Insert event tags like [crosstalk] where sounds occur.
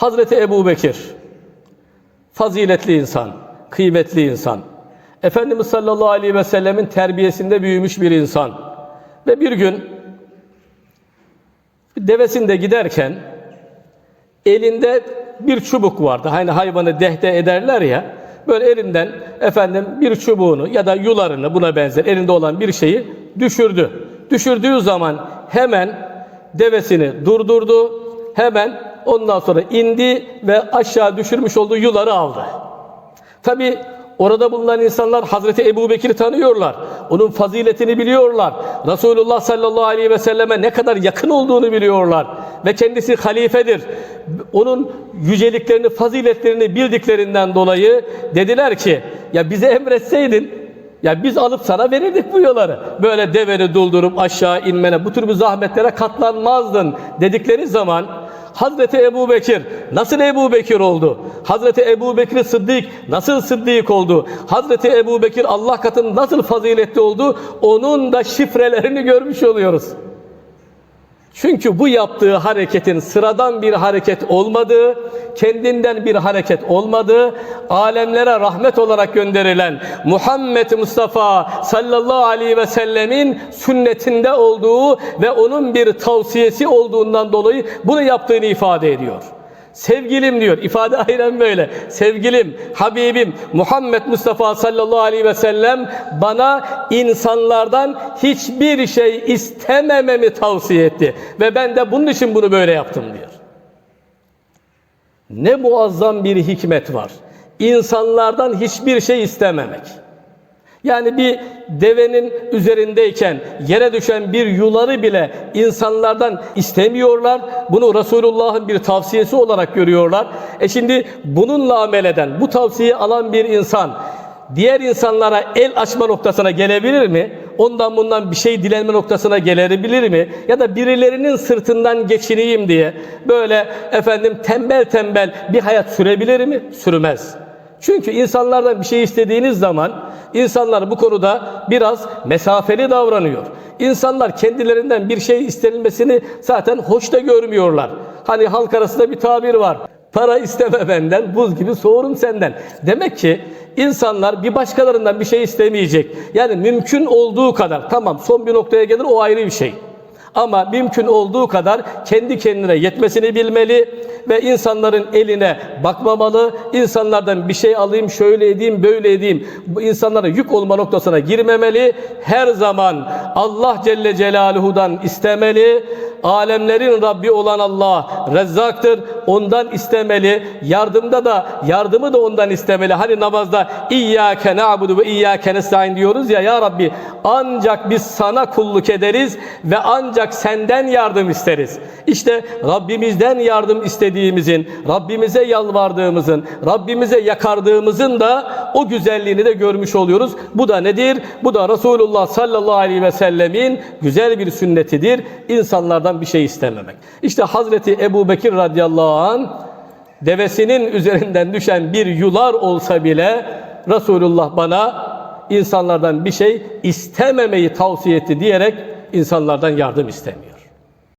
Hazreti Ebu Bekir, faziletli insan, kıymetli insan. Efendimiz sallallahu aleyhi ve sellemin terbiyesinde büyümüş bir insan. Ve bir gün devesinde giderken elinde bir çubuk vardı. Hani hayvanı dehte ederler ya. Böyle elinden efendim bir çubuğunu ya da yularını buna benzer elinde olan bir şeyi düşürdü. Düşürdüğü zaman hemen devesini durdurdu. Hemen ondan sonra indi ve aşağı düşürmüş olduğu yuları aldı. Tabi orada bulunan insanlar Hazreti Ebu Bekir'i tanıyorlar. Onun faziletini biliyorlar. Resulullah sallallahu aleyhi ve selleme ne kadar yakın olduğunu biliyorlar. Ve kendisi halifedir. Onun yüceliklerini, faziletlerini bildiklerinden dolayı dediler ki ya bize emretseydin ya biz alıp sana verirdik bu yolları. Böyle deveni doldurup aşağı inmene, bu tür bir zahmetlere katlanmazdın dedikleri zaman Hazreti Ebu Bekir nasıl Ebu Bekir oldu? Hazreti Ebu Bekir Sıddık nasıl Sıddık oldu? Hazreti Ebu Bekir Allah katında nasıl faziletli oldu? Onun da şifrelerini görmüş oluyoruz. Çünkü bu yaptığı hareketin sıradan bir hareket olmadığı, kendinden bir hareket olmadığı, alemlere rahmet olarak gönderilen Muhammed Mustafa sallallahu aleyhi ve sellemin sünnetinde olduğu ve onun bir tavsiyesi olduğundan dolayı bunu yaptığını ifade ediyor. Sevgilim diyor. ifade [laughs] aynen böyle. Sevgilim, Habibim Muhammed Mustafa sallallahu aleyhi ve sellem bana insanlardan hiçbir şey istemememi tavsiye etti. Ve ben de bunun için bunu böyle yaptım diyor. Ne muazzam bir hikmet var. İnsanlardan hiçbir şey istememek. Yani bir devenin üzerindeyken yere düşen bir yuları bile insanlardan istemiyorlar. Bunu Resulullah'ın bir tavsiyesi olarak görüyorlar. E şimdi bununla amel eden, bu tavsiyeyi alan bir insan diğer insanlara el açma noktasına gelebilir mi? Ondan bundan bir şey dilenme noktasına gelebilir mi? Ya da birilerinin sırtından geçineyim diye böyle efendim tembel tembel bir hayat sürebilir mi? Sürmez. Çünkü insanlardan bir şey istediğiniz zaman insanlar bu konuda biraz mesafeli davranıyor. İnsanlar kendilerinden bir şey istenilmesini zaten hoş da görmüyorlar. Hani halk arasında bir tabir var. Para isteme benden, buz gibi soğurum senden. Demek ki insanlar bir başkalarından bir şey istemeyecek. Yani mümkün olduğu kadar, tamam son bir noktaya gelir o ayrı bir şey. Ama mümkün olduğu kadar kendi kendine yetmesini bilmeli ve insanların eline bakmamalı. İnsanlardan bir şey alayım, şöyle edeyim, böyle edeyim. İnsanlara yük olma noktasına girmemeli. Her zaman Allah Celle Celaluhu'dan istemeli. Alemlerin Rabbi olan Allah rezzaktır. Ondan istemeli. Yardımda da yardımı da ondan istemeli. Hani namazda İyyâke na'budu ve İyyâke nestaîn diyoruz ya ya Rabbi ancak biz sana kulluk ederiz ve ancak senden yardım isteriz. İşte Rabbimizden yardım istediğimizin, Rabbimize yalvardığımızın, Rabbimize yakardığımızın da o güzelliğini de görmüş oluyoruz. Bu da nedir? Bu da Resulullah sallallahu aleyhi ve sellemin güzel bir sünnetidir. İnsanlardan bir şey istememek. İşte Hazreti Ebu Bekir radıyallahu an devesinin üzerinden düşen bir yular olsa bile Resulullah bana insanlardan bir şey istememeyi tavsiye etti diyerek insanlardan yardım istemiyor.